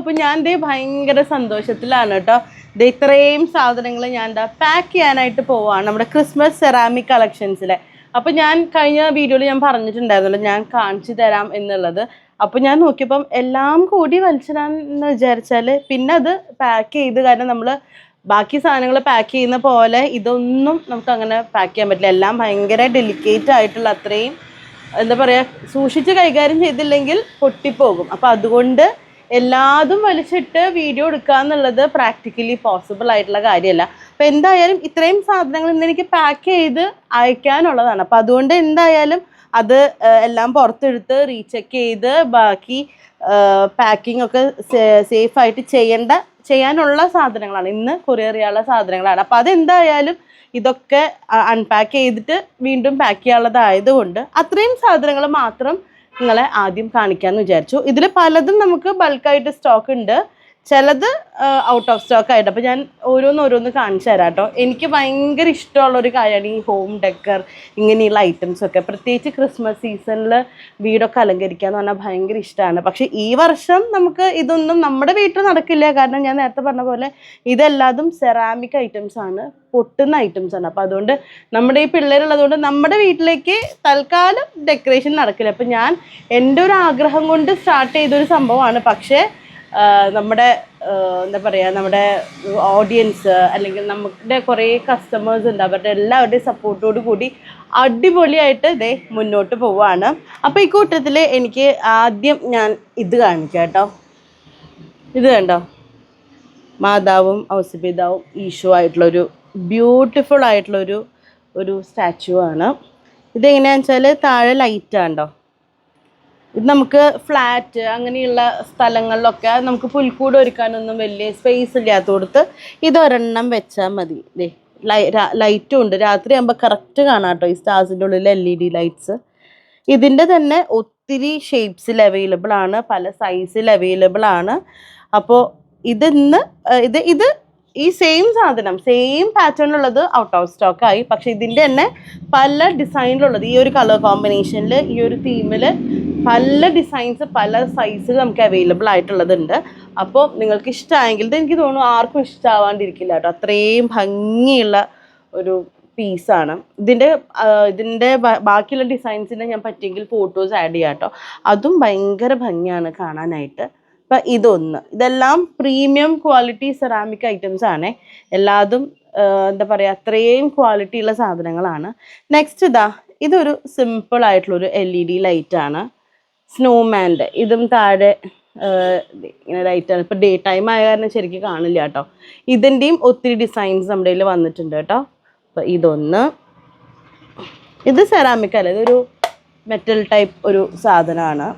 അപ്പോൾ ഞാൻ ദേ ഭയങ്കര സന്തോഷത്തിലാണ് കേട്ടോ. ദേ ഇത്രയും സാധനങ്ങൾ ഞാൻ എന്താ പാക്ക് ചെയ്യാനായിട്ട് പോവാണ് നമ്മുടെ ക്രിസ്മസ് സെറാമിക് കളക്ഷൻസിലെ അപ്പോൾ ഞാൻ കഴിഞ്ഞ വീഡിയോയിൽ ഞാൻ പറഞ്ഞിട്ടുണ്ടായിരുന്നല്ലോ ഞാൻ കാണിച്ചു തരാം എന്നുള്ളത്. അപ്പോൾ ഞാൻ നോക്കിയപ്പം എല്ലാം കൂടി വലിച്ചിടാന്ന് വിചാരിച്ചാൽ പിന്നെ അത് പാക്ക് ചെയ്ത് കാരണം നമ്മൾ ബാക്കി സാധനങ്ങൾ പാക്ക് ചെയ്യുന്ന പോലെ ഇതൊന്നും നമുക്ക് അങ്ങനെ പാക്ക് ചെയ്യാൻ പറ്റില്ല. എല്ലാം ഭയങ്കര ഡെലിക്കേറ്റ് ആയിട്ടുള്ള അത്രയും എന്താ പറയുക സൂക്ഷിച്ച് കൈകാര്യം ചെയ്തില്ലെങ്കിൽ പൊട്ടിപ്പോകും. അപ്പം അതുകൊണ്ട് എല്ലാതും വലിച്ചിട്ട് വീഡിയോ എടുക്കുക എന്നുള്ളത് പ്രാക്ടിക്കലി പോസിബിൾ ആയിട്ടുള്ള കാര്യമല്ല. അപ്പം എന്തായാലും ഇത്രയും സാധനങ്ങൾ ഇന്ന് എനിക്ക് പാക്ക് ചെയ്ത് അയക്കാനുള്ളതാണ്. അപ്പം അതുകൊണ്ട് എന്തായാലും അത് എല്ലാം പുറത്തെടുത്ത് റീചെക്ക് ചെയ്ത് ബാക്കി പാക്കിംഗ് ഒക്കെ സേഫ് ആയിട്ട് ചെയ്യേണ്ട ചെയ്യാനുള്ള സാധനങ്ങളാണ്. ഇന്ന് കൊറിയർ സാധനങ്ങളാണ്. അപ്പം അതെന്തായാലും ഇതൊക്കെ അൺപാക്ക് ചെയ്തിട്ട് വീണ്ടും പാക്ക് ചെയ്യാനുള്ളതായതുകൊണ്ട് അത്രയും സാധനങ്ങൾ മാത്രം നിങ്ങളെ ആദ്യം കാണിക്കാമെന്ന് വിചാരിച്ചു. ഇതിൽ പലതും നമുക്ക് ബൾക്കായിട്ട് സ്റ്റോക്ക് ഉണ്ട്. ചിലത് ഔട്ട് ഓഫ് സ്റ്റോക്ക് ആയിട്ട്. അപ്പോൾ ഞാൻ ഓരോന്ന് ഓരോന്ന് കാണിച്ചു തരാം കേട്ടോ. എനിക്ക് ഭയങ്കര ഇഷ്ടമുള്ള ഒരു കാര്യമാണ് ഈ ഹോം ഡെക്കർ ഇങ്ങനെയുള്ള ഐറ്റംസ് ഒക്കെ. പ്രത്യേകിച്ച് ക്രിസ്മസ് സീസണിൽ വീടൊക്കെ അലങ്കരിക്കുക എന്ന് പറഞ്ഞാൽ ഭയങ്കര ഇഷ്ടമാണ്. പക്ഷേ ഈ വർഷം നമുക്ക് ഇതൊന്നും നമ്മുടെ വീട്ടിൽ നടക്കില്ല. കാരണം ഞാൻ നേരത്തെ പറഞ്ഞ പോലെ ഇതെല്ലാതും സെറാമിക് ഐറ്റംസ് ആണ് പൊട്ടുന്ന ഐറ്റംസ് ആണ്. അപ്പോൾ അതുകൊണ്ട് നമ്മുടെ ഈ പിള്ളേരുള്ളതുകൊണ്ട് നമ്മുടെ വീട്ടിലേക്ക് തൽക്കാലം ഡെക്കറേഷൻ നടക്കില്ല. അപ്പം ഞാൻ എന്റെ ഒരു ആഗ്രഹം കൊണ്ട് സ്റ്റാർട്ട് ചെയ്തൊരു സംഭവമാണ്. പക്ഷേ നമ്മുടെ എന്താ പറയുക നമ്മുടെ ഓഡിയൻസ് അല്ലെങ്കിൽ നമ്മുടെ കുറേ കസ്റ്റമേഴ്സ് ഉണ്ട്. അവരുടെ എല്ലാവരുടെയും സപ്പോർട്ടോട് കൂടി അടിപൊളിയായിട്ട് ഇതേ മുന്നോട്ട് പോവുകയാണ് അപ്പോൾ ഈ കൂട്ടത്തിൽ എനിക്ക് ആദ്യം ഞാൻ ഇത് കാണിക്കാം കേട്ടോ. ഇത് കണ്ടോ? മാതാവും ഔസപിതാവും ഈശോ ആയിട്ടുള്ളൊരു ബ്യൂട്ടിഫുൾ ആയിട്ടുള്ളൊരു ഒരു സ്റ്റാച്ചു ആണ്. ഇതെങ്ങനെയാണെന്ന് വെച്ചാൽ താഴെ ലൈറ്റ് ആണ്ടോ ഇത് നമുക്ക് ഫ്ലാറ്റ് അങ്ങനെയുള്ള സ്ഥലങ്ങളിലൊക്കെ നമുക്ക് പുൽക്കൂട് ഒരുക്കാനൊന്നും വലിയ സ്പേസ് ഇല്ലാത്തടത്ത് ഇതൊരെണ്ണം വെച്ചാൽ മതി. ദേ ലൈറ്റും ഉണ്ട്. രാത്രി ആകുമ്പോൾ കറക്റ്റ് കാണാം കേട്ടോ ഈ സ്റ്റാർസിന്റെ ഉള്ളിൽ എൽ ഇ ഡി ലൈറ്റ്സ് ഇതിന്റെ തന്നെ ഒത്തിരി ഷേപ്സിൽ അവൈലബിൾ ആണ്. പല സൈസിൽ അവൈലബിൾ ആണ്. അപ്പോൾ ഇതിന്ന് ഇത് ഇത് ഈ സെയിം സാധനം സെയിം പാറ്റേണിലുള്ളത് ഔട്ട് ഓഫ് സ്റ്റോക്ക് ആയി. പക്ഷെ ഇതിന്റെ തന്നെ പല ഡിസൈനിലുള്ളത് ഈ ഒരു കളർ കോമ്പിനേഷനിൽ ഈ ഒരു തീമിൽ പല ഡിസൈൻസ് പല സൈസ് നമുക്ക് അവൈലബിൾ ആയിട്ടുള്ളതുണ്ട്. അപ്പോൾ നിങ്ങൾക്ക് ഇഷ്ടമായെങ്കിൽ എനിക്ക് തോന്നുന്നു ആർക്കും ഇഷ്ടമാവാണ്ടിരിക്കില്ല കേട്ടോ. അത്രയും ഭംഗിയുള്ള ഒരു പീസാണ് ഇതിന്റെ ഇതിന്റെ ബാക്കിയുള്ള ഡിസൈൻസിന്റെ ഞാൻ പറ്റിയെങ്കിൽ ഫോട്ടോസ് ആഡ് ചെയ്യാം കേട്ടോ. അതും ഭയങ്കര ഭംഗിയാണ് കാണാനായിട്ട്. അപ്പം ഇതൊന്ന്. ഇതെല്ലാം പ്രീമിയം ക്വാളിറ്റി സെറാമിക് ഐറ്റംസ് ആണ്. എല്ലാതും എന്താ പറയുക അത്രയും ക്വാളിറ്റിയുള്ള സാധനങ്ങളാണ്. നെക്സ്റ്റ് ഇതാ ഇതൊരു സിമ്പിൾ ആയിട്ടുള്ളൊരു എൽ ഇ ഡി ലൈറ്റാണ് സ്നോമാന്റെ ഇതും താഴെ ഇങ്ങനെ ലൈറ്റാണ് ഇപ്പോൾ ഡേ ടൈം ആയ കാരണം ശരിക്കും കാണില്ല കേട്ടോ. ഇതിന്റെയും ഒത്തിരി ഡിസൈൻസ് നമ്മുടെ കയ്യിൽ വന്നിട്ടുണ്ട് കേട്ടോ. അപ്പോൾ ഇതൊന്ന് ഇത് സെറാമിക് അല്ല ഇതൊരു മെറ്റൽ ടൈപ്പ് ഒരു സാധനമാണ്.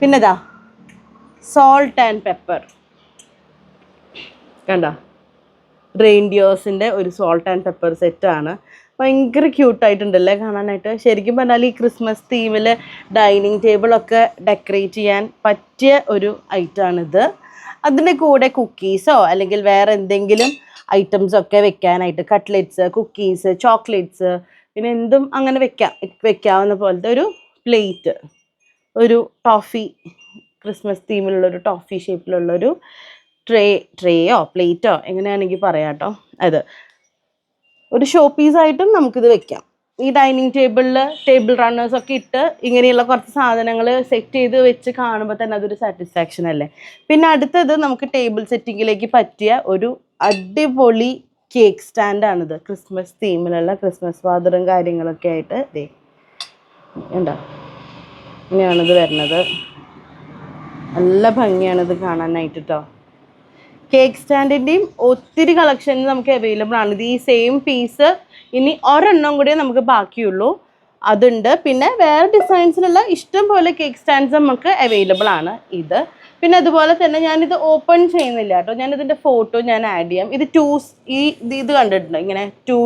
പിന്നെതാ സോൾട്ട് ആൻഡ് പെപ്പർ കണ്ട? റെയിൻഡിയേഴ്സിന്റെ ഒരു സോൾട്ട് ആൻഡ് പെപ്പർ സെറ്റാണ് ഭയങ്കര ക്യൂട്ടായിട്ടുണ്ടല്ലേ കാണാനായിട്ട്. ശരിക്കും പറഞ്ഞാൽ ഈ ക്രിസ്മസ് തീമിൽ ഡൈനിങ് ടേബിളൊക്കെ ഡെക്കറേറ്റ് ചെയ്യാൻ പറ്റിയ ഒരു ഐറ്റമാണിത് അതിന്റെ കൂടെ കുക്കീസോ അല്ലെങ്കിൽ വേറെ എന്തെങ്കിലും ഐറ്റംസ് ഒക്കെ വെക്കാനായിട്ട് കട്ട്ലെറ്റ്സ് കുക്കീസ് ചോക്ലേറ്റ്സ് പിന്നെ എന്തും അങ്ങനെ വെക്കാം വെക്കാവുന്ന പോലത്തെ ഒരു പ്ലേറ്റ് ഒരു ടോഫി ക്രിസ്മസ് തീമിലുള്ള ഒരു ടോഫി ഷേപ്പിലുള്ളൊരു ട്രേ ട്രേയോ പ്ലേറ്റോ എങ്ങനെയാണെങ്കിൽ പറയാം കേട്ടോ അത് ഒരു ഷോ പീസായിട്ടും നമുക്കിത് വെക്കാം. ഈ ഡൈനിങ് ടേബിളിൽ ടേബിൾ റണ്ണേഴ്സ് ഒക്കെ ഇട്ട് ഇങ്ങനെയുള്ള കുറച്ച് സാധനങ്ങൾ സെറ്റ് ചെയ്ത് വെച്ച് കാണുമ്പോൾ തന്നെ അതൊരു സാറ്റിസ്ഫാക്ഷൻ അല്ലേ? പിന്നെ അടുത്തത് നമുക്ക് ടേബിൾ സെറ്റിങ്ങിലേക്ക് പറ്റിയ ഒരു അടിപൊളി കേക്ക് സ്റ്റാൻഡാണിത് ക്രിസ്മസ് തീമിലുള്ള ക്രിസ്മസ് ഫാദറും കാര്യങ്ങളൊക്കെ ആയിട്ട് ദേ. ഉണ്ടോ ഇങ്ങനെയാണിത് വരുന്നത്. നല്ല ഭംഗിയാണിത് കാണാനായിട്ട് കേട്ടോ കേക്ക് സ്റ്റാൻഡിന്റെയും ഒത്തിരി കളക്ഷൻസ് നമുക്ക് അവൈലബിൾ ആണ്. ഇത് ഈ സെയിം പീസ് ഇനി ഒരെണ്ണം കൂടി നമുക്ക് ബാക്കിയുള്ളൂ. അതുണ്ട്. പിന്നെ വേറെ ഡിസൈൻസിലുള്ള ഇഷ്ടം പോലെ കേക്ക് സ്റ്റാൻഡ്സ് നമുക്ക് അവൈലബിൾ ആണ് ഇത്. പിന്നെ അതുപോലെ തന്നെ ഞാനിത് ഓപ്പൺ ചെയ്യുന്നില്ല കേട്ടോ. ഞാനിതിന്റെ ഫോട്ടോ ഞാൻ ആഡ് ചെയ്യാം. ഇത് ടൂ ഈ ഇത് കണ്ടിട്ടുണ്ട്? ഇങ്ങനെ ടു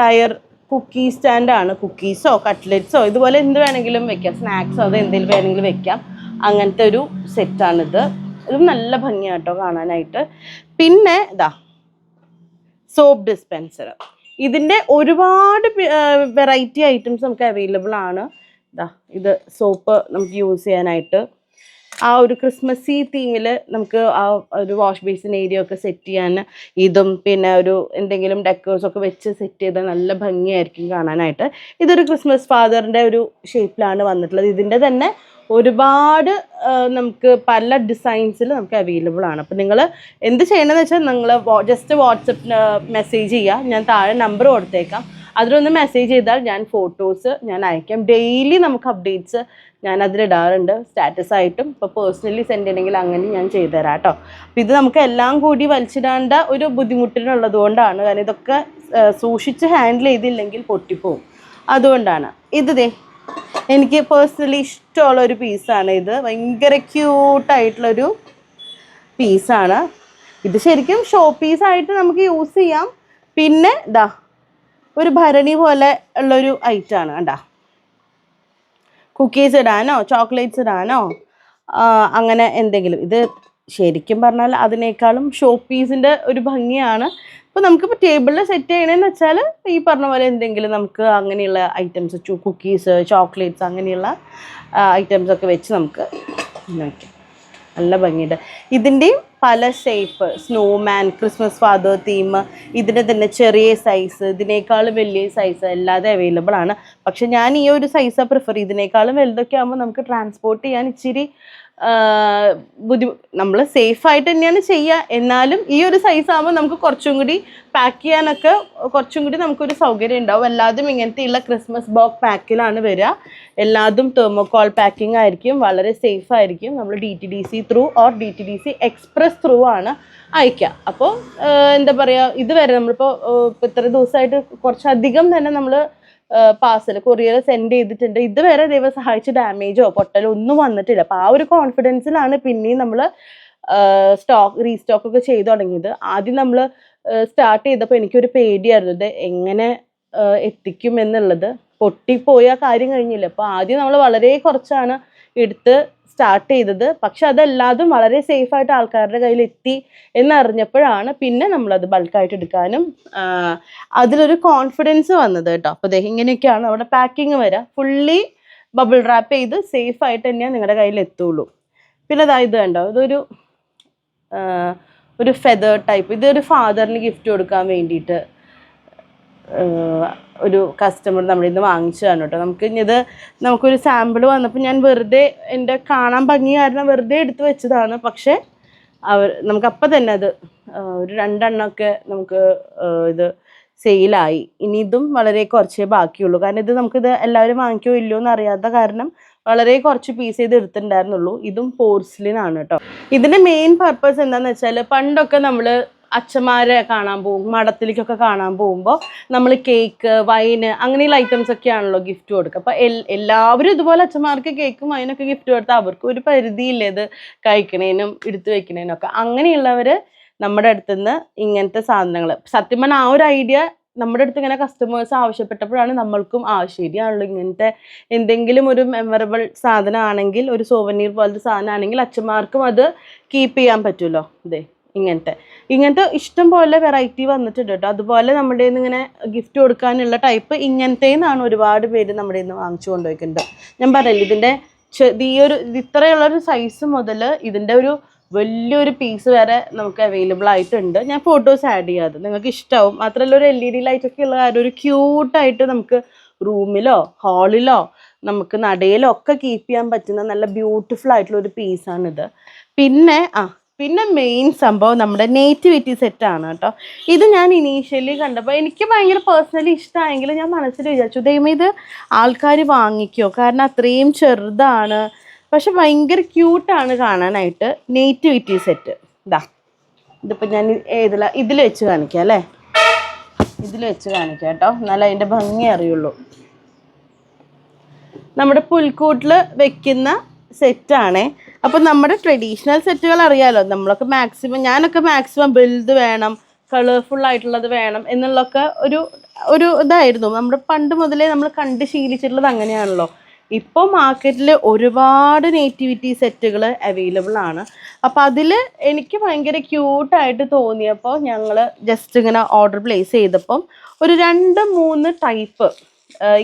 ടയർ കുക്കി സ്റ്റാൻഡാണ് കുക്കീസോ കട്ട്ലറ്റ്സോ ഇതുപോലെ എന്ത് വേണമെങ്കിലും വെക്കാം. സ്നാക്സോ അത് എന്തെങ്കിലും വേണമെങ്കിലും വെക്കാം. അങ്ങനത്തെ ഒരു സെറ്റാണിത് ഇതും നല്ല ഭംഗിയാട്ടോ കാണാനായിട്ട്. പിന്നെ ഇതാ സോപ്പ് ഡിസ്പെൻസർ ഇതിന്റെ ഒരുപാട് വെറൈറ്റി ഐറ്റംസ് നമുക്ക് അവൈലബിൾ ആണ്. ഇതാ ഇത് സോപ്പ് നമുക്ക് യൂസ് ചെയ്യാനായിട്ട്. ആ ഒരു ക്രിസ്മസ് ക്രിസ്മസി തീമിൽ നമുക്ക് ആ ഒരു വാഷ് ബേസിൻ ഏരിയ ഒക്കെ സെറ്റ് ചെയ്യാൻ ഇതും പിന്നെ ഒരു എന്തെങ്കിലും ഡെക്കേഴ്സ് ഒക്കെ വെച്ച് സെറ്റ് ചെയ്താൽ നല്ല ഭംഗിയായിരിക്കും കാണാനായിട്ട്. ഇതൊരു ക്രിസ്മസ് ഫാദറിന്റെ ഒരു ഷേപ്പിലാണ് വന്നിട്ടുള്ളത്. ഇതിന്റെ തന്നെ ഒരുപാട് നമുക്ക് പല ഡിസൈൻസിൽ നമുക്ക് അവൈലബിൾ ആണ്. അപ്പം നിങ്ങൾ എന്ത് ചെയ്യണമെന്ന് വെച്ചാൽ നിങ്ങൾ ജസ്റ്റ് വാട്സപ്പ് മെസ്സേജ് ചെയ്യുക ഞാൻ താഴെ നമ്പർ കൊടുത്തേക്കാം. അതിലൊന്ന് മെസ്സേജ് ചെയ്താൽ ഞാൻ ഫോട്ടോസ് ഞാൻ അയക്കാം. ഡെയിലി നമുക്ക് അപ്ഡേറ്റ്സ് ഞാൻ അതിലിടാറുണ്ട് സ്റ്റാറ്റസ് ആയിട്ടും. ഇപ്പോൾ പേഴ്സണലി സെൻഡ് ചെയ്യണമെങ്കിൽ അങ്ങനെ ഞാൻ ചെയ്തുതരാം കേട്ടോ. അപ്പോൾ ഇത് നമുക്ക് എല്ലാം കൂടി വലിച്ചിടാണ്ട ഒരു ബുദ്ധിമുട്ടിനുള്ളത് കൊണ്ടാണ്. കാരണം ഇതൊക്കെ സൂക്ഷിച്ച് ഹാൻഡിൽ ചെയ്തില്ലെങ്കിൽ പൊട്ടിപ്പോവും. അതുകൊണ്ടാണ്. ഇത് ദേ എനിക്ക് പേഴ്സണലി ഇഷ്ടമുള്ള ഒരു പീസാണ് ഇത്. ഭയങ്കര ക്യൂട്ടായിട്ടുള്ളൊരു പീസാണ് ഇത് ശരിക്കും ഷോ പീസായിട്ട് നമുക്ക് യൂസ് ചെയ്യാം. പിന്നെ ഇതാ ഒരു ഭരണി പോലെ ഉള്ളൊരു ഐറ്റമാണ് കണ്ടാ? കുക്കീസ് ഇടാനോ ചോക്ലേറ്റ്സ് ഇടാനോ അങ്ങനെ എന്തെങ്കിലും. ഇത് ശരിക്കും പറഞ്ഞാൽ അതിനേക്കാളും ഷോ പീസിന്റെ ഒരു ഭംഗിയാണ്. അപ്പോൾ നമുക്കിപ്പോൾ ടേബിളിൽ സെറ്റ് ചെയ്യണമെന്ന് വെച്ചാൽ ഈ പറഞ്ഞ പോലെ എന്തെങ്കിലും നമുക്ക് അങ്ങനെയുള്ള ഐറ്റംസ് കുക്കീസ് ചോക്ലേറ്റ്സ് അങ്ങനെയുള്ള ഐറ്റംസ് ഒക്കെ വെച്ച് നമുക്ക് നല്ല ഭംഗിയുണ്ട്. ഇതിന്റെയും പല shape snowman Christmas father theme ഇതിന്റെ തന്നെ ചെറിയ സൈസ് ഇതിനേക്കാളും വലിയ സൈസ് അല്ലാതെ അവൈലബിൾ ആണ്. പക്ഷെ ഞാൻ ഈ ഒരു സൈസാണ് പ്രിഫർ ഇതിനേക്കാളും വലുതൊക്കെ ആകുമ്പോൾ നമുക്ക് ട്രാൻസ്പോർട്ട് ചെയ്യാൻ ഇച്ചിരി ബുദ്ധി നമ്മൾ സേഫ് ആയിട്ട് തന്നെയാണ് ചെയ്യുക എന്നാലും ഈ ഒരു സൈസ് ആകുമ്പോൾ നമുക്ക് കുറച്ചും കൂടി പാക്ക് ചെയ്യാനൊക്കെ കുറച്ചും കൂടി നമുക്കൊരു സൗകര്യം ഉണ്ടാവും. എല്ലാതും ഇങ്ങനത്തെയുള്ള ക്രിസ്മസ് ബോക്സ് പാക്കിലാണ് വരിക എല്ലാതും തെർമോകോൾ പാക്കിംഗ് ആയിരിക്കും. വളരെ സേഫ് ആയിരിക്കും. നമ്മൾ D T D C through or D T D C express through ആണ് അയക്കുക അപ്പോൾ എന്താ പറയുക ഇതുവരെ നമ്മളിപ്പോൾ ഇത്ര ദിവസമായിട്ട് കുറച്ചധികം തന്നെ നമ്മൾ പാർസൽ കൊറിയർ സെൻഡ് ചെയ്തിട്ടുണ്ട്. ഇതുവരെ ദൈവം സഹായിച്ച് ഡാമേജോ പൊട്ടലോ ഒന്നും വന്നിട്ടില്ല. അപ്പോൾ ആ ഒരു കോൺഫിഡൻസിലാണ് പിന്നെയും നമ്മൾ സ്റ്റോക്ക് റീസ്റ്റോക്ക് ഒക്കെ ചെയ്തു തുടങ്ങിയത്. ആദ്യം നമ്മൾ സ്റ്റാർട്ട് ചെയ്തപ്പോൾ എനിക്കൊരു പേടിയായിരുന്നു. ഇത് എങ്ങനെ എത്തിക്കും എന്നുള്ളത്. പൊട്ടിപ്പോയി ആ കാര്യം കഴിഞ്ഞില്ല. അപ്പോൾ ആദ്യം നമ്മൾ വളരെ കുറച്ചാണ് എടുത്ത് സ്റ്റാർട്ട് ചെയ്തത്. പക്ഷെ അതല്ലാതും വളരെ സേഫ് ആയിട്ട് ആൾക്കാരുടെ കയ്യിൽ എത്തി എന്നറിഞ്ഞപ്പോഴാണ് പിന്നെ നമ്മൾ നമ്മളത് ബൾക്കായിട്ട് എടുക്കാനും അതിലൊരു കോൺഫിഡൻസ് വന്നത് കേട്ടോ. അപ്പോൾ ദേ ഇങ്ങനെയൊക്കെയാണ് അവിടെ പാക്കിങ് വരിക ഫുള്ളി ബബിൾ റാപ്പ് ചെയ്ത് സേഫ് ആയിട്ട് തന്നെയാണ് നിങ്ങളുടെ കയ്യിൽ എത്തുള്ളൂ. പിന്നെ അതായത് കണ്ടോ? ഇതൊരു ഒരു ഫെദർ ടൈപ്പ് ഇതൊരു ഫാദറിന് ഗിഫ്റ്റ് കൊടുക്കാൻ വേണ്ടിയിട്ട് ഒരു കസ്റ്റമർ നമ്മുടെ നിന്ന് വാങ്ങിച്ചതാണ് കേട്ടോ നമുക്ക് ഇത് നമുക്കൊരു സാമ്പിൾ വന്നപ്പോൾ ഞാൻ വെറുതെ എന്റെ കാണാൻ ഭംഗി കാരണം വെറുതെ എടുത്ത് വെച്ചതാണ്. പക്ഷേ അവർ നമുക്ക് അപ്പം തന്നെ അത് ഒരു രണ്ടെണ്ണമൊക്കെ നമുക്ക് ഇത് സെയിലായി ഇനി ഇതും വളരെ കുറച്ചേ ബാക്കിയുള്ളൂ. കാരണം ഇത് നമുക്കിത് എല്ലാവരും വാങ്ങിക്കോ ഇല്ലയോ എന്ന് അറിയാത്ത കാരണം വളരെ കുറച്ച് പീസ് ചെയ്ത് എടുത്തിട്ടുണ്ടായിരുന്നുള്ളൂ. ഇതും പോർസിലിനാണ് കേട്ടോ ഇതിന്റെ മെയിൻ പർപ്പസ് എന്താണെന്ന് വെച്ചാൽ പണ്ടൊക്കെ നമ്മൾ അച്ഛന്മാരെ കാണാൻ പോകും മഠത്തിലേക്കൊക്കെ കാണാൻ പോകുമ്പോൾ നമ്മൾ കേക്ക് വൈന് അങ്ങനെയുള്ള ഐറ്റംസ് ഒക്കെയാണല്ലോ ഗിഫ്റ്റ് കൊടുക്കുക. അപ്പോൾ എല്ലാവരും ഇതുപോലെ അച്ഛന്മാർക്ക് കേക്കും വൈനൊക്കെ ഗിഫ്റ്റ് കൊടുത്താൽ അവർക്ക് ഒരു പരിധിയില്ലേ ഇത് കഴിക്കണേനും എടുത്തു വെക്കണേനും ഒക്കെ. അങ്ങനെയുള്ളവർ നമ്മുടെ അടുത്ത് നിന്ന് ഇങ്ങനത്തെ സാധനങ്ങൾ സത്യം പറഞ്ഞാൽ ആ ഒരു ഐഡിയ നമ്മുടെ അടുത്ത് ഇങ്ങനെ കസ്റ്റമേഴ്സ് ആവശ്യപ്പെട്ടപ്പോഴാണ് നമ്മൾക്കും ആ ശരിയാണല്ലോ ഇങ്ങനത്തെ എന്തെങ്കിലും ഒരു മെമ്മറബിൾ സാധനമാണെങ്കിൽ ഒരു സോവനീർ പോലത്തെ സാധനമാണെങ്കിൽ അച്ഛന്മാർക്കും അത് കീപ്പ് ചെയ്യാൻ പറ്റുമല്ലോ ഇതേ ഇങ്ങനത്തെ. ഇങ്ങനത്തെ ഇഷ്ടം പോലെ വെറൈറ്റി വന്നിട്ടുണ്ട് കേട്ടോ. അതുപോലെ നമ്മുടെ ഇങ്ങനെ ഗിഫ്റ്റ് കൊടുക്കാനുള്ള ടൈപ്പ് ഇങ്ങനത്തേന്നാണ് ഒരുപാട് പേര് നമ്മുടെ ഇന്ന് വാങ്ങിച്ചു കൊണ്ടുപോയിട്ടുണ്ട്. ഞാൻ പറയില്ല ഇതിന്റെ ഈ ഒരു ഇത് ഇത്രയുള്ളൊരു സൈസ് മുതൽ ഇതിന്റെ ഒരു വലിയൊരു പീസ് വരെ നമുക്ക് അവൈലബിൾ ആയിട്ടുണ്ട്. ഞാൻ ഫോട്ടോസ് ആഡ് ചെയ്യാതെ നിങ്ങൾക്ക് ഇഷ്ടമാവും മാത്രമല്ല ഒരു എൽ ഇ ഡി ലൈറ്റ് ഒക്കെ ഉള്ള കാര്യം ഒരു ക്യൂട്ടായിട്ട് നമുക്ക് റൂമിലോ ഹാളിലോ നമുക്ക് നടയിലോ ഒക്കെ കീപ്പ് ചെയ്യാൻ പറ്റുന്ന നല്ല ബ്യൂട്ടിഫുൾ ആയിട്ടുള്ള ഒരു പീസാണിത് പിന്നെ ആ പിന്നെ മെയിൻ സംഭവം നമ്മുടെ നേറ്റിവിറ്റി ആണ് കേട്ടോ. ഇത് ഞാൻ ഇനീഷ്യലി കണ്ടപ്പോൾ എനിക്ക് ഭയങ്കര പേഴ്സണലി ഇഷ്ടമായെങ്കിൽ ഞാൻ മനസ്സിൽ വിചാരിച്ചു ദൈവം ഇത് ആൾക്കാർ വാങ്ങിക്കോ? കാരണം അത്രയും ചെറുതാണ്. പക്ഷെ ഭയങ്കര ക്യൂട്ടാണ് കാണാനായിട്ട് നേറ്റിവിറ്റി സെറ്റ് ഇതാ ഇതിപ്പോൾ ഞാൻ ഏതില? ഇതിൽ വെച്ച് കാണിക്കാം അല്ലേ? ഇതിൽ വെച്ച് കാണിക്കാം കേട്ടോ. എന്നാലും അതിന്റെ ഭംഗി അറിയുള്ളൂ. നമ്മുടെ പുൽക്കൂട്ടിൽ വെക്കുന്ന സെറ്റാണേ അപ്പം നമ്മുടെ ട്രഡീഷണൽ സെറ്റുകൾ അറിയാലോ? നമ്മളൊക്കെ മാക്സിമം ഞാനൊക്കെ മാക്സിമം ബിൽഡ് വേണം കളർഫുൾ ആയിട്ടുള്ളത് വേണം എന്നുള്ളൊക്കെ ഒരു ഒരു ഇതായിരുന്നു. നമ്മുടെ പണ്ട് മുതലേ നമ്മൾ കണ്ട് ശീലിച്ചിട്ടുള്ളത് അങ്ങനെയാണല്ലോ. ഇപ്പോൾ മാർക്കറ്റിൽ ഒരുപാട് നേറ്റിവിറ്റി സെറ്റുകൾ അവൈലബിൾ ആണ്. അപ്പോൾ അതിൽ എനിക്ക് ഭയങ്കര ക്യൂട്ടായിട്ട് തോന്നിയപ്പോൾ ഞങ്ങൾ ജസ്റ്റ് ഇങ്ങനെ ഓർഡർ പ്ലേസ് ചെയ്തപ്പം ഒരു രണ്ട് മൂന്ന് ടൈപ്പ്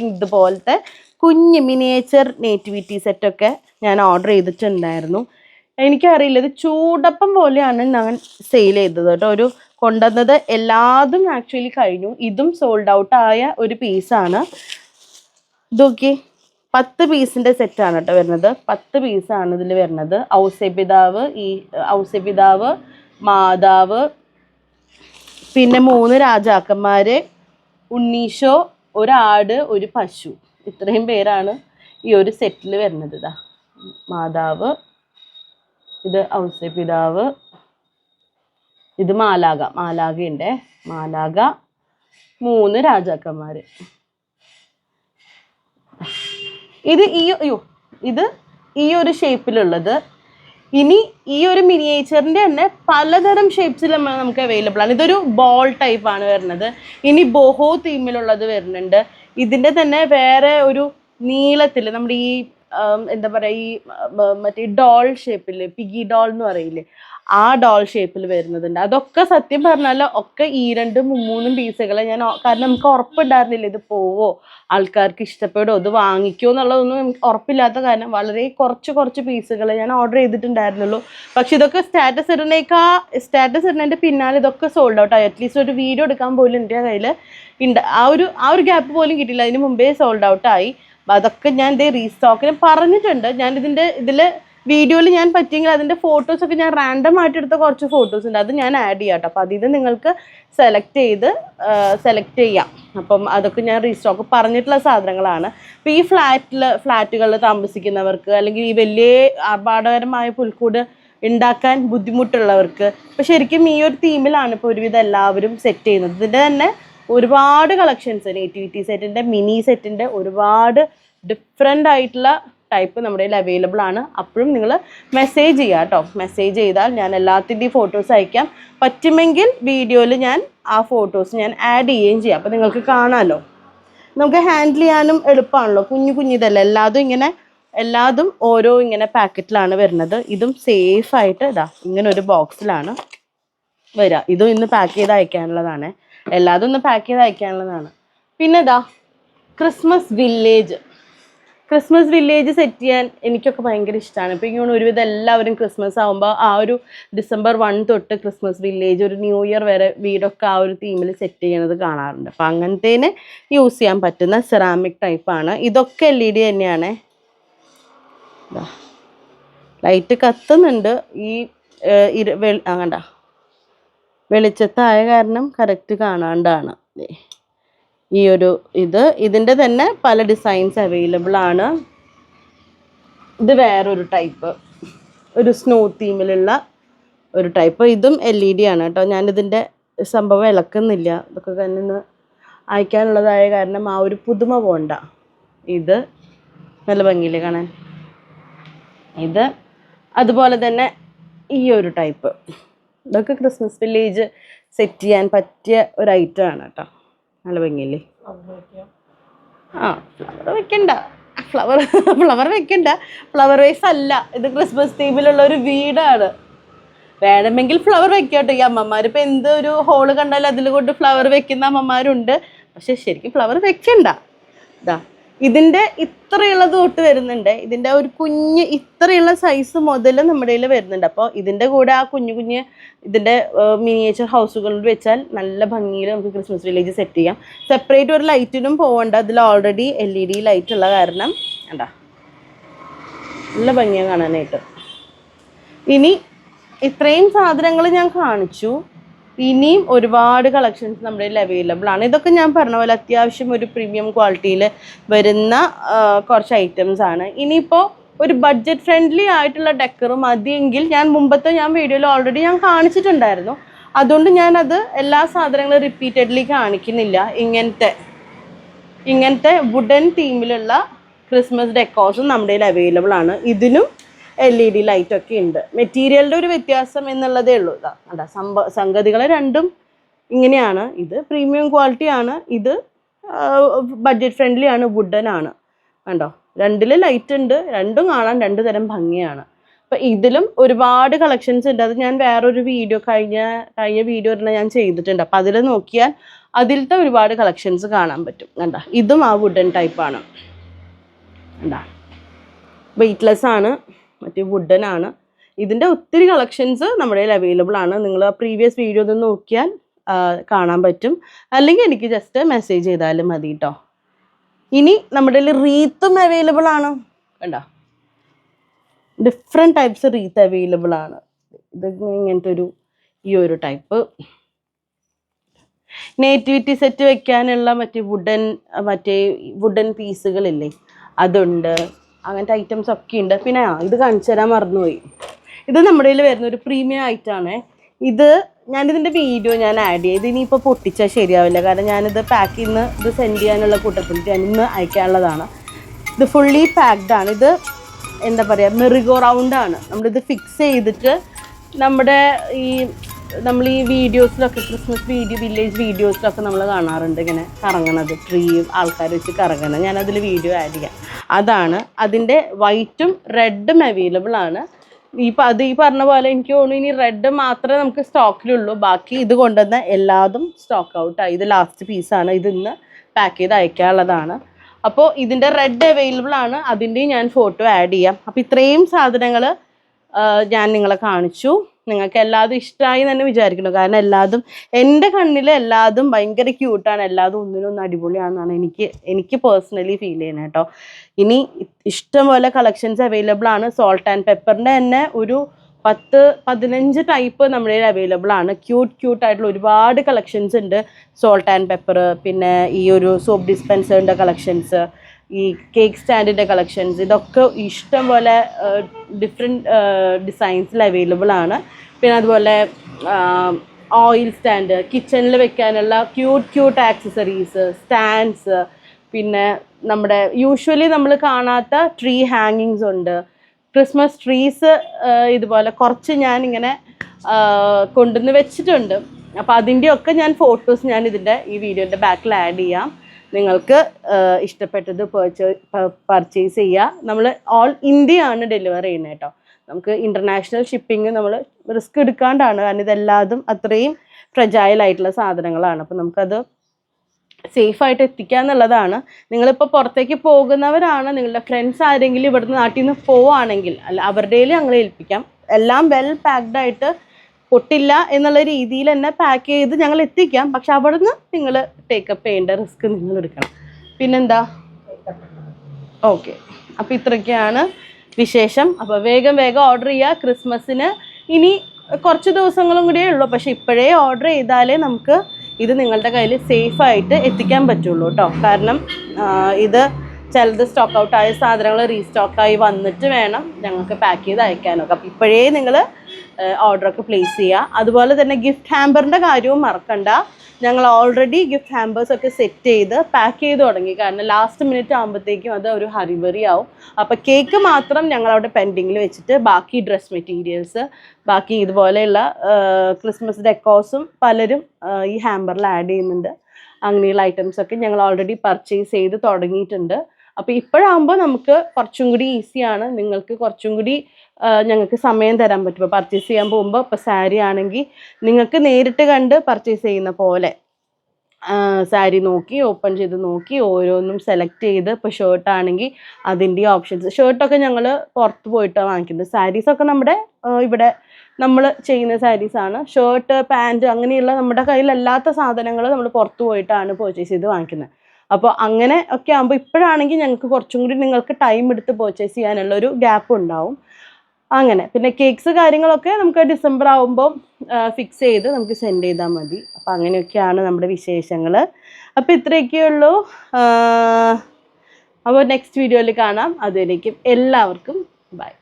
ഇതുപോലത്തെ കുഞ്ഞ് മിനിയേച്ചർ നേറ്റിവിറ്റി സെറ്റൊക്കെ ഞാൻ ഓർഡർ ചെയ്തിട്ടുണ്ടായിരുന്നു. എനിക്കറിയില്ല ഇത് ചൂടപ്പം പോലെയാണ് ഞാൻ സെയിൽ ചെയ്തത് കേട്ടോ. ഒരു കൊണ്ടുവന്നത് എല്ലാതും ആക്ച്വലി കഴിഞ്ഞു. ഇതും സോൾഡ് ഔട്ട് ആയ ഒരു പീസാണ് ഇതൊക്കെ പത്ത് പീസിന്റെ സെറ്റാണ് കേട്ടോ വരുന്നത്. പത്ത് പീസാണ് ഇതിൽ വരുന്നത്. ഔസ്യപിതാവ് ഈ ഔസ്യപിതാവ് മാതാവ് പിന്നെ മൂന്ന് രാജാക്കന്മാർ ഉണ്ണീഷോ ഒരാട് ഒരു പശു. ഇത്രയും പേരാണ് ഈ ഒരു സെറ്റിൽ വരുന്നത് ഇതാ മാതാവ് ഇത് ഔസേ പിതാവ് ഇത് മാലാക മാലാകയുണ്ട് മാലാക മൂന്ന് രാജാക്കന്മാർ ഇത് ഈ അയ്യോ ഇത് ഈ ഒരു ഷേപ്പിലുള്ളത് ഇനി ഈ ഒരു മിനിയേച്ചറിന്റെ തന്നെ പലതരം ഷേപ്സിൽ നമുക്ക് അവൈലബിൾ ആണ്. ഇതൊരു ബോൾ ടൈപ്പ് ആണ് വരുന്നത്. ഇനി ബോഹോ തീമിലുള്ളത് വരുന്നുണ്ട്. ഇതിന്റെ തന്നെ വേറെ ഒരു നീളത്തിൽ നമ്മുടെ ഈ എന്താ പറയാ ഈ മറ്റേ ഡോൾ ഷേപ്പിൽ പിഗി ഡോൾ എന്ന് പറയില്ലേ? ആ ഡോൾ ഷേപ്പിൽ വരുന്നതുണ്ട് അതൊക്കെ സത്യം പറഞ്ഞാൽ ഒക്കെ ഈ രണ്ടും മൂന്നും പീസുകളെ ഞാൻ കാരണം നമുക്ക് ഉറപ്പുണ്ടായിരുന്നില്ല ഇത് പോവോ ആൾക്കാർക്ക് ഇഷ്ടപ്പെടുമോ ഇത് വാങ്ങിക്കോ എന്നുള്ളതൊന്നും ഉറപ്പില്ലാത്ത കാരണം വളരെ കുറച്ച് കുറച്ച് പീസുകൾ ഞാൻ ഓർഡർ ചെയ്തിട്ടുണ്ടായിരുന്നുള്ളൂ. പക്ഷെ ഇതൊക്കെ സ്റ്റാറ്റസ് ഇടുന്നേക്കാ സ്റ്റാറ്റസ് ഇടുന്നതിന്റെ പിന്നാലെ ഇതൊക്കെ സോൾഡ് ഔട്ട് ആയി. അറ്റ്ലീസ്റ്റ് ഒരു വീഡിയോ എടുക്കാൻ പോലും എന്റെ കയ്യിൽ ഉണ്ട് ആ ഒരു ആ ഒരു ഗ്യാപ്പ് പോലും കിട്ടിയില്ല. അതിന് മുമ്പേ സോൾഡ് ഔട്ട് ആയി. അതൊക്കെ ഞാൻ ഇതേ റീസ്റ്റോക്കിന് പറഞ്ഞിട്ടുണ്ട്. ഞാൻ ഇതിന്റെ ഇതിൽ വീഡിയോയിൽ ഞാൻ പറ്റിയെങ്കിൽ അതിന്റെ ഫോട്ടോസ് ഒക്കെ ഞാൻ റാൻഡം ആയിട്ട് എടുത്ത കുറച്ച് ഫോട്ടോസ് ഉണ്ട്. അത് ഞാൻ ആഡ് ചെയ്യാം കേട്ടോ അപ്പോൾ അതിൽ നിങ്ങൾക്ക് സെലക്ട് ചെയ്ത് സെലക്ട് ചെയ്യാം. അപ്പം അതൊക്കെ ഞാൻ റീസ്റ്റോക്ക് പറഞ്ഞിട്ടുള്ള സാധനങ്ങളാണ്. അപ്പോൾ ഈ ഫ്ലാറ്റിൽ ഫ്ലാറ്റുകളിൽ താമസിക്കുന്നവർക്ക് അല്ലെങ്കിൽ ഈ വലിയ ആർഭാടകരമായ പുൽക്കൂട് ഉണ്ടാക്കാൻ ബുദ്ധിമുട്ടുള്ളവർക്ക് ഇപ്പം ശരിക്കും ഈ ഒരു തീമിലാണ് ഇപ്പോൾ ഒരുവിധം എല്ലാവരും സെറ്റ് ചെയ്യുന്നത്. ഇതിന്റെ തന്നെ ഒരുപാട് കളക്ഷൻസ് നേറ്റിവിറ്റി സെറ്റിന്റെ മിനി സെറ്റിന്റെ ഒരുപാട് ഡിഫറെന്റ് ആയിട്ടുള്ള ടൈപ്പ് നമ്മുടെ കയ്യിൽ അവൈലബിൾ ആണ്. അപ്പോഴും നിങ്ങൾ മെസ്സേജ് ചെയ്യുക കേട്ടോ. മെസ്സേജ് ചെയ്താൽ ഞാൻ എല്ലാത്തിന്റെയും ഫോട്ടോസ് അയക്കാം. പറ്റുമെങ്കിൽ വീഡിയോയിൽ ഞാൻ ആ ഫോട്ടോസ് ഞാൻ ആഡ് ചെയ്യുകയും ചെയ്യാം. അപ്പോൾ നിങ്ങൾക്ക് കാണാമല്ലോ നമുക്ക് ഹാൻഡിൽ ചെയ്യാനും എളുപ്പമാണല്ലോ. കുഞ്ഞു കുഞ്ഞിതല്ല. എല്ലാതും ഇങ്ങനെ എല്ലാതും ഓരോ ഇങ്ങനെ പാക്കറ്റിലാണ് വരുന്നത്. ഇതും സേഫായിട്ട് ഇതാ ഇങ്ങനെ ഒരു ബോക്സിലാണ് വരിക ഇതും ഇന്ന് പാക്ക് ചെയ്ത് അയക്കാനുള്ളതാണ്. എല്ലാതും ഒന്ന് പാക്ക് ചെയ്ത് അയക്കാനുള്ളതാണ്. പിന്നെ ഇതാ Christmas village Christmas village set ചെയ്യാൻ എനിക്കൊക്കെ ഭയങ്കര ഇഷ്ടമാണ് ഇപ്പം ഇങ്ങനെ ഒരുവിധം എല്ലാവരും ക്രിസ്മസ് ആകുമ്പോൾ ആ ഒരു ഡിസംബർ വൺ തൊട്ട് ക്രിസ്മസ് വില്ലേജ് ഒരു ന്യൂ ഇയർ വരെ വീടൊക്കെ ആ ഒരു തീമിൽ സെറ്റ് ചെയ്യണത് കാണാറുണ്ട്. അപ്പം അങ്ങനത്തേന് യൂസ് ചെയ്യാൻ പറ്റുന്ന സെറാമിക് ടൈപ്പാണ് ഇതൊക്കെ എൽ ഇ ഡി തന്നെയാണ്. ലൈറ്റ് കത്തുന്നുണ്ട്. ഈ വെളി ആ കണ്ട. വെളിച്ചത്തായ കാരണം കറക്റ്റ് കാണാണ്ടാണ്. ഈ ഒരു ഇത്. ഇതിന്റെ തന്നെ പല ഡിസൈൻസ് അവൈലബിൾ ആണ്. ഇത് വേറൊരു ടൈപ്പ് ഒരു സ്നോ തീമിലുള്ള ഒരു ടൈപ്പ് ഇതും എൽ ഇ ഡി ആണ് കേട്ടോ. ഞാനിതിന്റെ സംഭവം ഇളക്കുന്നില്ല. ഇതൊക്കെ തന്നെ ഒന്ന് അയക്കാനുള്ളതായ കാരണം ആ ഒരു പുതുമ പോണ്ട. ഇത് നല്ല ഭംഗിയില്ലേ കാണാൻ. ഇത് അതുപോലെ തന്നെ ഈ ഒരു ടൈപ്പ് ഇതൊക്കെ ക്രിസ്മസ് വില്ലേജ് സെറ്റ് ചെയ്യാൻ പറ്റിയ ഒരു ഐറ്റം ആണ് കേട്ടോ. നല്ല ഭംഗിയില്ലേ? ആ ഫ്ലവർ വെക്കണ്ട. ഫ്ലവർ ഫ്ലവർ വെക്കണ്ട. ഫ്ലവർ വൈസ് അല്ല. ഇത് ക്രിസ്മസ് തീമിലുള്ള ഒരു വീടാണ്. വേണമെങ്കിൽ ഫ്ലവർ വെക്കാട്ടോ. ഈ അമ്മമാർ ഇപ്പം എന്ത് ഒരു ഹോൾ കണ്ടാലും അതിൽ കൊണ്ട് ഫ്ലവർ വെക്കുന്ന അമ്മമാരുണ്ട്. പക്ഷെ ശരിക്കും ഫ്ലവർ വെക്കണ്ട. ഇതാ ഇതിന്റെ ഇത്രയുള്ള തൊട്ട് വരുന്നുണ്ട്. ഇതിന്റെ ഒരു കുഞ്ഞ് ഇത്രയുള്ള സൈസ് മുതൽ നമ്മുടെ കയ്യിൽ വരുന്നുണ്ട്. അപ്പോൾ ഇതിന്റെ കൂടെ ആ കുഞ്ഞു കുഞ്ഞ് ഇതിന്റെ മിനിയേച്ചർ ഹൗസുകളിൽ വെച്ചാൽ നല്ല ഭംഗിയിൽ നമുക്ക് ക്രിസ്മസ് വില്ലേജ് സെറ്റ് ചെയ്യാം. സെപ്പറേറ്റ് ഒരു ലൈറ്റിനും പോകണ്ട അതിൽ already L E D light ഉള്ള കാരണം കണ്ടാ. നല്ല ഭംഗിയാണ് കാണാനായിട്ട്. ഇനി ഇത്രയും സാധനങ്ങൾ ഞാൻ കാണിച്ചു. ഇനിയും ഒരുപാട് കളക്ഷൻസ് നമ്മുടെ കയ്യിൽ അവൈലബിൾ ആണ്. ഇതൊക്കെ ഞാൻ പറഞ്ഞ പോലെ അത്യാവശ്യം ഒരു പ്രീമിയം ക്വാളിറ്റിയിൽ വരുന്ന കുറച്ച് ഐറ്റംസ് ആണ്. ഇനിയിപ്പോൾ ഒരു ബഡ്ജറ്റ് ഫ്രണ്ട്ലി ആയിട്ടുള്ള ഡെക്കർ മതിയെങ്കിൽ ഞാൻ മുമ്പത്തെ ഞാൻ വീഡിയോയിൽ ഓൾറെഡി ഞാൻ കാണിച്ചിട്ടുണ്ടായിരുന്നു. അതുകൊണ്ട് ഞാനത് എല്ലാ സാധനങ്ങളും റിപ്പീറ്റഡ്ലി കാണിക്കുന്നില്ല. ഇങ്ങനത്തെ ഇങ്ങനത്തെ വുഡൻ തീമിലുള്ള ക്രിസ്മസ് ഡെക്കോസും നമ്മുടെ കയ്യിൽ അവൈലബിൾ ആണ്. ഇതിനും എൽ ഇ ഡി ലൈറ്റ് ഒക്കെ ഉണ്ട്. മെറ്റീരിയലിന്റെ ഒരു വ്യത്യാസം എന്നുള്ളതേ ഉള്ളൂ. ഇതാ അതാ സംഭ സംഗതികൾ രണ്ടും ഇങ്ങനെയാണ്. ഇത് പ്രീമിയം ക്വാളിറ്റി ആണ്. ഇത് ബഡ്ജറ്റ് ഫ്രണ്ട്ലി ആണ് വുഡൻ ആണ്. കണ്ടോ? രണ്ടിൽ ലൈറ്റ് ഉണ്ട്. രണ്ടും കാണാൻ രണ്ട് തരം ഭംഗിയാണ്. അപ്പം ഇതിലും ഒരുപാട് കളക്ഷൻസ് ഉണ്ട്. അത് ഞാൻ വേറൊരു വീഡിയോ കഴിഞ്ഞ കഴിഞ്ഞ വീഡിയോ ഒരെണ്ണം ഞാൻ ചെയ്തിട്ടുണ്ട്. അപ്പം അതിൽ നോക്കിയാൽ അതിലത്തെ ഒരുപാട് കളക്ഷൻസ് കാണാൻ പറ്റും. കണ്ട ഇതും ആ വുഡൻ ടൈപ്പാണ് കണ്ട വെയ്റ്റ്ലെസ് ആണ്. മറ്റേ വുഡൻ ആണ്. ഇതിന്റെ ഒത്തിരി കളക്ഷൻസ് നമ്മുടെ കയ്യിൽ അവൈലബിൾ ആണ്. നിങ്ങൾ ആ പ്രീവിയസ് വീഡിയോ ഒന്ന് നോക്കിയാൽ കാണാൻ പറ്റും. അല്ലെങ്കിൽ എനിക്ക് ജസ്റ്റ് മെസ്സേജ് ചെയ്താലും മതി കേട്ടോ ഇനി നമ്മുടെ കയ്യിൽ റീത്തും അവൈലബിൾ ആണ്. കണ്ടോ? ഡിഫറെന്റ് ടൈപ്സ് റീത്ത് അവൈലബിൾ ആണ്. ഇത് ഇങ്ങനത്തെ ഒരു ഈ ഒരു ടൈപ്പ് നേറ്റിവിറ്റി സെറ്റ് വെക്കാനുള്ള മറ്റേ വുഡൻ മറ്റേ വുഡൻ പീസുകളില്ലേ അതുണ്ട്. അങ്ങനത്തെ ഐറ്റംസ് ഒക്കെ ഉണ്ട്. പിന്നെ ആ ഇത് കാണിച്ചു തരാൻ മറന്നുപോയി. ഇത് നമ്മുടെ കയ്യിൽ വരുന്ന ഒരു പ്രീമിയം ആയിട്ടാണ് ഇത് ഞാനിതിന്റെ വീഡിയോ ഞാൻ ആഡ് ചെയ്ത് ഇനിയിപ്പോൾ പൊട്ടിച്ചാൽ ശരിയാവില്ല. കാരണം ഞാനിത് പാക്ക് ചെയ്യുന്ന ഇത് സെൻഡ് ചെയ്യാനുള്ള കൂട്ടത്തിൽ ഞാൻ ഇന്ന് അയക്കാനുള്ളതാണ്. ഇത് ഫുള്ളി പാക്ഡ് ആണ്. ഇത് എന്താ പറയുക മെറിഗോ റൗണ്ട് ആണ്. നമ്മളിത് ഫിക്സ് ചെയ്തിട്ട് നമ്മുടെ ഈ നമ്മൾ ഈ വീഡിയോസിലൊക്കെ ക്രിസ്മസ് വീഡിയോ വില്ലേജ് വീഡിയോസിലൊക്കെ നമ്മൾ കാണാറുണ്ട് ഇങ്ങനെ കറങ്ങണത്. ട്രീ ആൾക്കാർ വെച്ച് കറങ്ങണത്. ഞാൻ അതിൽ വീഡിയോ ആഡ് ചെയ്യാം. അതാണ് അതിന്റെ വൈറ്റും റെഡും അവൈലബിൾ ആണ്. ഈ അത് ഈ പറഞ്ഞ പോലെ എനിക്ക് തോന്നുന്നു ഇനി റെഡ് മാത്രമേ നമുക്ക് സ്റ്റോക്കിലുള്ളൂ ബാക്കി ഇത് കൊണ്ടുവന്ന എല്ലാതും സ്റ്റോക്ക് ഔട്ടായി ഇത് ലാസ്റ്റ് പീസാണ് ഇത് ഇന്ന് പാക്ക് ചെയ്ത് അയക്കാനുള്ളതാണ്. അപ്പോൾ ഇതിന്റെ റെഡ് അവൈലബിൾ ആണ്. അതിന്റെയും ഞാൻ ഫോട്ടോ ആഡ് ചെയ്യാം. അപ്പോൾ ഇത്രയും സാധനങ്ങൾ ഞാൻ നിങ്ങളെ കാണിച്ചു. നിങ്ങൾക്ക് എല്ലാതും ഇഷ്ടമായി തന്നെ വിചാരിക്കുന്നു. കാരണം എല്ലാതും എന്റെ കണ്ണിൽ എല്ലാതും ഭയങ്കര ക്യൂട്ടാണ് എല്ലാതും ഒന്നിനൊന്ന് അടിപൊളിയാണെന്നാണ് എനിക്ക് എനിക്ക് പേഴ്സണലി ഫീൽ ചെയ്യുന്നത് കേട്ടോ. ഇനി ഇഷ്ടംപോലെ കളക്ഷൻസ് അവൈലബിൾ ആണ്. സോൾട്ട് ആൻഡ് പെപ്പറിന്റെ തന്നെ ഒരു പത്ത് പതിനഞ്ച് ടൈപ്പ് നമ്മുടെ കയ്യിൽ അവൈലബിൾ ആണ്. ക്യൂട്ട് ക്യൂട്ട് ആയിട്ടുള്ള ഒരുപാട് കളക്ഷൻസ് ഉണ്ട്. സോൾട്ട് ആൻഡ് പെപ്പർ പിന്നെ ഈ ഒരു സോപ്പ് ഡിസ്പെൻസറിന്റെ കളക്ഷൻസ് ഈ കേക്ക് സ്റ്റാൻഡിന്റെ കളക്ഷൻസ് ഇതൊക്കെ ഇഷ്ടം പോലെ ഡിഫറെന്റ് ഡിസൈൻസിൽ അവൈലബിൾ ആണ്. പിന്നെ അതുപോലെ ഓയിൽ സ്റ്റാൻഡ് കിച്ചണിൽ വെക്കാനുള്ള ക്യൂട്ട് ക്യൂട്ട് ആക്സസറീസ് സ്റ്റാൻഡ്സ് പിന്നെ നമ്മുടെ യൂഷ്വലി നമ്മൾ കാണാത്ത ട്രീ ഹാങ്ങിങ്സ് ഉണ്ട്. ക്രിസ്മസ് ട്രീസ് ഇതുപോലെ കുറച്ച് ഞാൻ ഇങ്ങനെ കൊണ്ടുവന്ന് വെച്ചിട്ടുണ്ട്. അപ്പോൾ അതിന്റെയൊക്കെ ഞാൻ ഫോട്ടോസ് ഞാൻ ഇതിന്റെ ഈ വീഡിയോന്റെ ബാക്കിൽ ആഡ് ചെയ്യാം. നിങ്ങൾക്ക് ഇഷ്ടപ്പെട്ടത് പർച്ചേസ് ചെയ്യുക നമ്മൾ ഓൾ ഇന്ത്യ ആണ് ഡെലിവർ ചെയ്യുന്നത് കേട്ടോ. നമുക്ക് ഇന്റർനാഷണൽ ഷിപ്പിംഗ് നമ്മൾ റിസ്ക് എടുക്കാണ്ടാണ്. കാരണം ഇതെല്ലാതും അത്രയും ഫ്രജൈൽ ആയിട്ടുള്ള സാധനങ്ങളാണ്. അപ്പോൾ നമുക്കത് സേഫായിട്ട് എത്തിക്കുക എന്നുള്ളതാണ്. നിങ്ങളിപ്പോൾ പുറത്തേക്ക് പോകുന്നവരാണ്. നിങ്ങളുടെ ഫ്രണ്ട്സ് ആരെങ്കിലും ഇവിടുന്ന് നാട്ടിൽ നിന്ന് പോവുകയാണെങ്കിൽ അല്ല അവരുടെ ഞങ്ങൾ ഏൽപ്പിക്കാം. എല്ലാം വെൽ പാക്ഡ് ആയിട്ട് പൊട്ടില്ല എന്നുള്ള രീതിയിൽ തന്നെ പാക്ക് ചെയ്ത് ഞങ്ങൾ എത്തിക്കാം. പക്ഷെ അവിടെ നിന്ന് നിങ്ങൾ ടേക്കപ്പ് ചെയ്യേണ്ട റിസ്ക് നിങ്ങൾ എടുക്കണം. പിന്നെന്താ? ഓക്കെ അപ്പോൾ ഇത്രയൊക്കെയാണ് വിശേഷം. അപ്പോൾ വേഗം വേഗം ഓർഡർ ചെയ്യുക ക്രിസ്മസിന് ഇനി കുറച്ച് ദിവസങ്ങളും കൂടിയേ ഉള്ളൂ. പക്ഷെ ഇപ്പോഴേ ഓർഡർ ചെയ്താലേ നമുക്ക് ഇത് നിങ്ങളുടെ കയ്യിൽ സേഫ് ആയിട്ട് എത്തിക്കാൻ പറ്റുള്ളൂ കേട്ടോ കാരണം ഇത് ചിലത് സ്റ്റോക്ക് ഔട്ടായ സാധനങ്ങൾ റീസ്റ്റോക്കായി വന്നിട്ട് വേണം ഞങ്ങൾക്ക് പാക്ക് ചെയ്ത് അയക്കാനൊക്കെ. അപ്പോൾ ഇപ്പോഴേ നിങ്ങൾ ഓർഡറൊക്കെ പ്ലേസ് ചെയ്യുക അതുപോലെ തന്നെ ഗിഫ്റ്റ് ഹാമ്പറിന്റെ കാര്യവും മറക്കണ്ട. ഞങ്ങൾ ഓൾറെഡി ഗിഫ്റ്റ് ഹാമ്പേഴ്സ് ഒക്കെ സെറ്റ് ചെയ്ത് പാക്ക് ചെയ്ത് തുടങ്ങി. കാരണം ലാസ്റ്റ് മിനിറ്റ് ആകുമ്പോഴത്തേക്കും അത് ഒരു ഹറിബറി ആവും. അപ്പോൾ കേക്ക് മാത്രം ഞങ്ങൾ അവിടെ പെൻഡിങ്ങിൽ വെച്ചിട്ട് ബാക്കി ഡ്രസ് മെറ്റീരിയൽസ് ബാക്കി ഇതുപോലെയുള്ള ക്രിസ്മസ് ഡെക്കോസും പലരും ഈ ഹാമ്പറിൽ ആഡ് ചെയ്യുന്നുണ്ട്. അങ്ങനെയുള്ള ഐറ്റംസ് ഒക്കെ ഞങ്ങൾ ഓൾറെഡി പർച്ചേസ് ചെയ്ത് തുടങ്ങിയിട്ടുണ്ട്. അപ്പോൾ ഇപ്പോഴാകുമ്പോൾ നമുക്ക് കുറച്ചും കൂടി ഈസിയാണ് നിങ്ങൾക്ക് കുറച്ചും കൂടി ഞങ്ങൾക്ക് സമയം തരാൻ പറ്റും. ഇപ്പോൾ പർച്ചേസ് ചെയ്യാൻ പോകുമ്പോൾ ഇപ്പോൾ സാരി ആണെങ്കിൽ നിങ്ങൾക്ക് നേരിട്ട് കണ്ട് പർച്ചേസ് ചെയ്യുന്ന പോലെ സാരി നോക്കി ഓപ്പൺ ചെയ്ത് നോക്കി ഓരോന്നും സെലക്ട് ചെയ്ത് ഇപ്പോൾ ഷർട്ട് ആണെങ്കിൽ അതിന്റെ ഓപ്ഷൻസ് ഷർട്ടൊക്കെ ഞങ്ങൾ പുറത്ത് പോയിട്ടാണ് വാങ്ങിക്കുന്നത്. സാരീസൊക്കെ നമ്മുടെ ഇവിടെ നമ്മൾ ചെയ്യുന്ന സാരീസാണ് ഷർട്ട് പാന്റ് അങ്ങനെയുള്ള നമ്മുടെ കയ്യിലല്ലാത്ത സാധനങ്ങൾ നമ്മൾ പുറത്ത് പോയിട്ടാണ് പർച്ചേസ് ചെയ്ത് വാങ്ങിക്കുന്നത്. അപ്പോൾ അങ്ങനെ ഒക്കെ ആകുമ്പോൾ ഇപ്പോഴാണെങ്കിൽ ഞങ്ങൾക്ക് കുറച്ചും കൂടി നിങ്ങൾക്ക് ടൈം എടുത്ത് പർച്ചേസ് ചെയ്യാനുള്ള ഒരു ഗ്യാപ്പ് ഉണ്ടാവും. അങ്ങനെ. പിന്നെ കേക്ക്സ് കാര്യങ്ങളൊക്കെ നമുക്ക് ഡിസംബർ ആവുമ്പോൾ ഫിക്സ് ചെയ്ത് നമുക്ക് സെൻഡ് ചെയ്താൽ മതി. അപ്പം അങ്ങനെയൊക്കെയാണ് നമ്മുടെ വിശേഷങ്ങൾ അപ്പോൾ ഇത്രയൊക്കെയുള്ളൂ അപ്പോൾ നെക്സ്റ്റ് വീഡിയോയിൽ കാണാം. അതുവരേക്കും എല്ലാവർക്കും. ബൈ